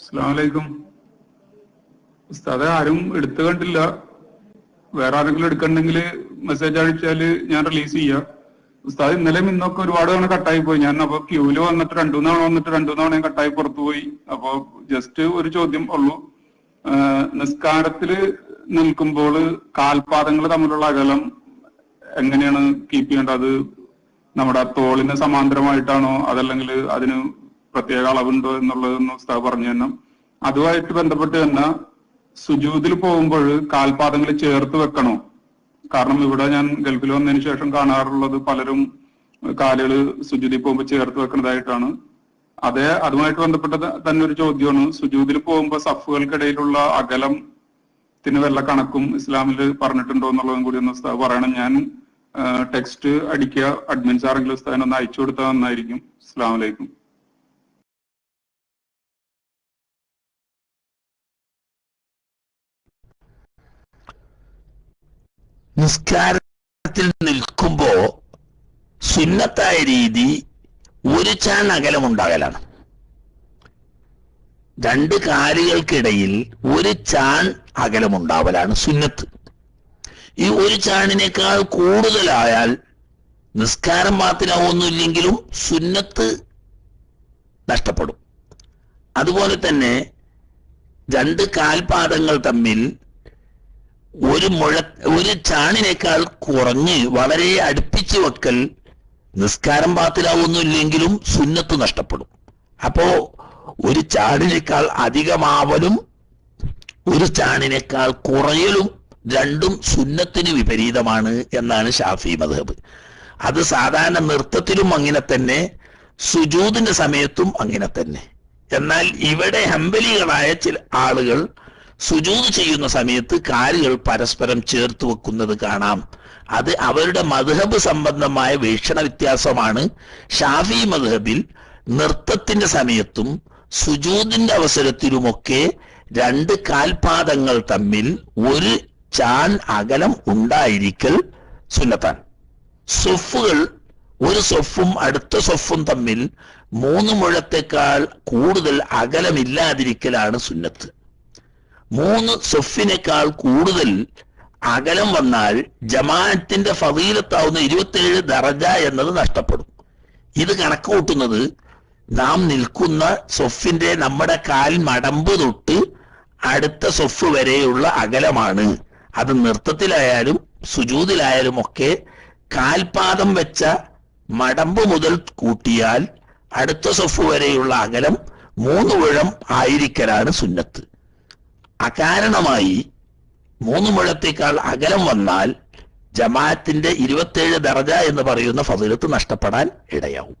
അസ്സലാമലൈക്കും. ഉസ്താദെ ആരും എടുത്തു കണ്ടില്ല. വേറെ ആരെങ്കിലും എടുക്കണ്ടെങ്കിൽ മെസ്സേജ് അയച്ചാൽ ഞാൻ റിലീസ് ചെയ്യാം. ഉസ്താദ് ഇന്നലെയും ഇന്നൊക്കെ ഒരുപാട് തവണ കട്ടായി പോയി. ഞാൻ അപ്പൊ ക്യൂൽ വന്നിട്ട് രണ്ടു തവണ വന്നിട്ട് രണ്ടു തവണ കട്ടായി പുറത്തു പോയി. അപ്പൊ ജസ്റ്റ് ഒരു ചോദ്യം ഉള്ളൂ. നിസ്കാരത്തിൽ നിൽക്കുമ്പോൾ കാൽപാദങ്ങൾ തമ്മിലുള്ള അകലം എങ്ങനെയാണ് കീപ്പ് ചെയ്യേണ്ടത്? നമ്മുടെ തോളിന് സമാന്തരമായിട്ടാണോ? അതല്ലെങ്കിൽ അതിന് പ്രത്യേക അളവുണ്ടോ എന്നുള്ളതെന്ന് ഉസ്താദ് പറഞ്ഞു തന്നെ അതുമായിട്ട് ബന്ധപ്പെട്ട് തന്നെ സുജൂതിൽ പോകുമ്പോൾ കാൽപാദങ്ങൾ ചേർത്ത് വെക്കണോ? കാരണം ഇവിടെ ഞാൻ ഗൾഫിൽ വന്നതിന് ശേഷം കാണാറുള്ളത് പലരും കാലുകൾ സുജൂതി പോകുമ്പോൾ ചേർത്ത് വെക്കുന്നതായിട്ടാണ്. അതേ അതുമായിട്ട് ബന്ധപ്പെട്ട തന്നെ ഒരു ചോദ്യമാണ്. സുജൂതിൽ പോകുമ്പോൾ സഫുകൾക്കിടയിലുള്ള അകലം ത്തിന് വല്ല കണക്കും ഇസ്ലാമിൽ പറഞ്ഞിട്ടുണ്ടോ എന്നുള്ളതും കൂടി ഒന്ന് പറയണം. ഞാൻ ടെക്സ്റ്റ് അടിക്കുക. അഡ്മിൻസ് ആരെങ്കിലും ഉസ്താദിനെ ഒന്ന് അയച്ചു കൊടുത്താൽ നന്നായിരിക്കും. അസ്സാം നിസ്കാരത്തിൽ നിൽക്കുമ്പോ സുന്നത്തായ രീതി ഒരു ചാൺ അകലമുണ്ടാകലാണ് രണ്ട് കാലുകൾക്കിടയിൽ ഒരു ചാൺ അകലമുണ്ടാവലാണ് സുന്നത്ത്. ഈ ഒരു ചാണിനേക്കാൾ കൂടുതലായാൽ നിസ്കാരം മാത്രമാവുന്നില്ലെങ്കിലും സുന്നത്ത് നഷ്ടപ്പെടും. അതുപോലെ തന്നെ രണ്ട് കാൽപാദങ്ങൾ തമ്മിൽ ഒരു മുഴ ഒരു ചാണിനേക്കാൾ കുറഞ്ഞ് വളരെ അടുപ്പിച്ച് വെക്കൽ നിസ്കാരം പാത്തിലാവുന്നില്ലെങ്കിലും സുന്നത്ത് നഷ്ടപ്പെടും. അപ്പോ ഒരു ചാണിനേക്കാൾ അധികമാവലും ഒരു ചാണിനേക്കാൾ കുറയലും രണ്ടും സുന്നത്തിന് വിപരീതമാണ് എന്നാണ് ഷാഫി മധബ് അത് സാധാരണ നൃത്തത്തിലും അങ്ങനെ തന്നെ സുജൂദിന്റെ സമയത്തും അങ്ങനെ തന്നെ. എന്നാൽ ഇവിടെ ഹംബലികളായ ചില ആളുകൾ സുജൂദ് ചെയ്യുന്ന സമയത്ത് കാലുകൾ പരസ്പരം ചേർത്ത് വെക്കുന്നത് കാണാം. അത് അവരുടെ മധുഹബ് സംബന്ധമായ വീക്ഷണ വ്യത്യാസമാണ്. ഷാഫി മധുഹബിൽ നൃത്തത്തിന്റെ സമയത്തും സുജൂതിന്റെ അവസരത്തിലുമൊക്കെ രണ്ട് കാൽപാദങ്ങൾ തമ്മിൽ ഒരു ചാൻ അകലം ഉണ്ടായിരിക്കൽ സുന്നത്താൻ. സൊഫുകൾ ഒരു സൊഫും അടുത്ത സൊഫും തമ്മിൽ മൂന്ന് മുഴത്തേക്കാൾ കൂടുതൽ അകലമില്ലാതിരിക്കലാണ് സുന്നത്ത്. മൂന്ന് സൊഫിനേക്കാൾ കൂടുതൽ അകലം വന്നാൽ ജമാഅത്തിന്റെ ഫതീലത്താവുന്ന ഇരുപത്തിയേഴ് ദറജ എന്നത് നഷ്ടപ്പെടും. ഇത് കണക്ക് കൂട്ടുന്നത് നാം നിൽക്കുന്ന സൊഫിന്റെ നമ്മുടെ കാൽ മടമ്പ് തൊട്ട് അടുത്ത സൊഫ് വരെയുള്ള അകലമാണ്. അത് നൃത്തത്തിലായാലും സുജൂതിലായാലും ഒക്കെ കാൽപാദം വെച്ച മടമ്പ് മുതൽ കൂട്ടിയാൽ അടുത്ത സൊഫ് വരെയുള്ള അകലം മൂന്ന് മുഴം ആയിരിക്കലാണ് സുന്നത്ത്. അകാരണമായി മൂന്ന് മുഴത്തേക്കാൾ അകലം വന്നാൽ ജമാഅത്തിന്റെ ഇരുപത്തേഴ് ദർജ എന്ന് പറയുന്ന ഫതിലത്ത് നഷ്ടപ്പെടാൻ ഇടയാവും.